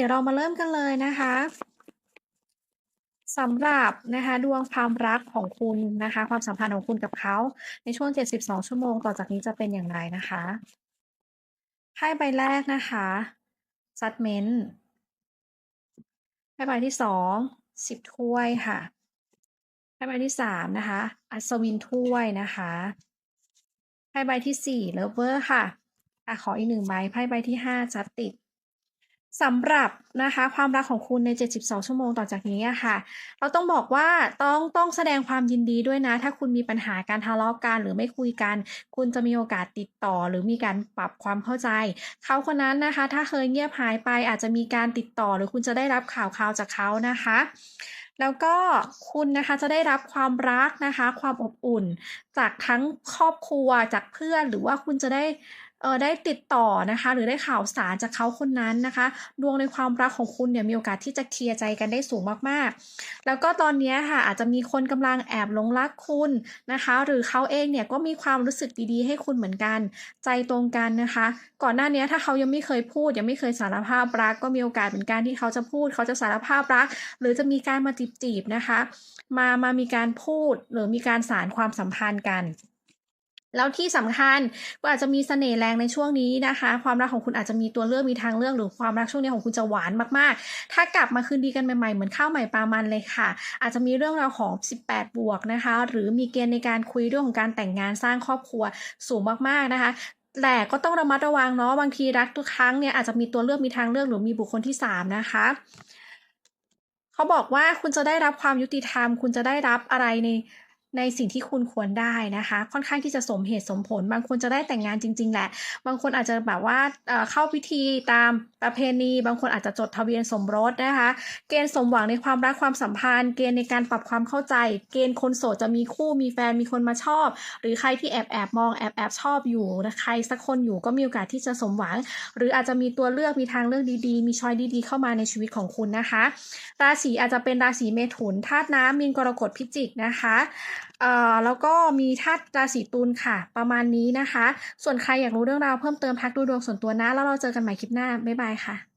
เดี๋ยวเรามาเริ่มกันเลยนะคะสำหรับนะคะดวงความรักของคุณนะคะ ความสัมพันธ์ของคุณกับเขา ในช่วง 72 ชั่วโมง ต่อจากนี้จะเป็นอย่างไรนะคะไพ่ใบแรกนะคะซัดเมนไพ่ใบที่สองสิบถ้วยค่ะไพ่ใบที่สามนะคะ อัศวินถ้วยนะคะไพ่ใบที่สี่เลเวอร์ค่ะอะขออีกหนึ่งใบไพ่ใบที่ห้าจัดติด สำหรับนะคะความรักของคุณใน 72 ชั่วโมงต่อจากนี้ค่ะ เราต้องบอกว่าต้องต้องแสดงความยินดีด้วยนะ ถ้าคุณมีปัญหาการทะเลาะกันหรือไม่คุยกัน คุณจะมีโอกาสติดต่อ หรือมีการปรับความเข้าใจ เขาคนนั้นนะคะ ถ้าเคยเงียบหายไปอาจจะมีการติดต่อ หรือคุณจะได้รับข่าวข่าวจากเขานะคะ แล้วก็คุณนะคะจะได้รับความรักนะคะ ความอบอุ่น จากทั้งครอบครัวจากเพื่อนหรือว่าคุณจะได้ เออได้ติดต่อนะคะ หรือได้ข่าวสารจากเขาคนนั้นนะคะ ดวงในความรักของคุณเนี่ยมีโอกาสที่จะเคลียร์ใจกันได้สูงมากๆ แล้วก็ตอนนี้ค่ะอาจจะมีคนกำลังแอบหลงรักคุณนะคะ หรือเขาเองเนี่ยก็มีความรู้สึกดีๆ ให้คุณเหมือนกัน ใจตรงกันนะคะ ก่อนหน้านี้ถ้าเขายังไม่เคยพูด ยังไม่เคยสารภาพรัก ก็มีโอกาสเหมือนกันที่เขาจะพูด เขาจะสารภาพรัก หรือจะมีการมาจีบๆนะคะ มามามีการพูดหรือมีการสารความสัมพันธ์กัน แล้วที่สำคัญก็อาจจะมีเสน่ห์แรงในช่วงนี้นะคะ ความรักของคุณอาจจะมีตัวเลือกมีทางเลือกหรือความรักช่วงนี้ของคุณจะหวานมากๆ ถ้ากลับมาคืนดีกันใหม่ๆ เหมือนข้าวใหม่ปลามันเลยค่ะ อาจจะมีเรื่องราวของ 18 บวกนะคะ หรือมีเกณฑ์ในการคุยเรื่องของการแต่งงานสร้างครอบครัวสูงมากๆนะคะแต่ก็ต้องระมัดระวังเนาะบางทีรักทุกครั้งเนี่ยอาจจะมีตัวเลือกมีทางเลือกหรือมีบุคคลที่ 3 นะคะเขาบอกว่าคุณจะได้รับความยุติธรรม คุณจะได้รับอะไรใน ในสิ่งที่คุณควรได้นะคะ ค่อนข้างที่จะสมเหตุสมผล บางคนจะได้แต่งงานจริง ๆ แหละ บางคนอาจจะแบบว่าเข้าพิธีตามประเพณี บางคนอาจจะจดทะเบียนสมรสนะคะ เกณฑ์สมหวังในความรักความสัมพันธ์ เกณฑ์ในการปรับความเข้าใจ เกณฑ์คนโสดจะมีคู่มีแฟนมีคนมาชอบ หรือใครที่แอบแอบมองแอบแอบชอบอยู่ใครสักคนอยู่ก็มีโอกาสที่จะสมหวัง หรืออาจจะมีตัวเลือกมีทางเลือกดีๆ มีชอยดีๆ เข้ามาในชีวิตของคุณนะคะ ราศีอาจจะเป็นราศีเมถุนธาตุน้ำมีนกรกฎพิจิกนะคะแล้วก็มีธาตุราศีตุลค่ะ ประมาณนี้นะคะ ส่วนใครอยากรู้เรื่องราวเพิ่มเติมทักดูดวงส่วนตัวนะ แล้วเราเจอกันใหม่คลิปหน้า บ๊ายบายค่ะ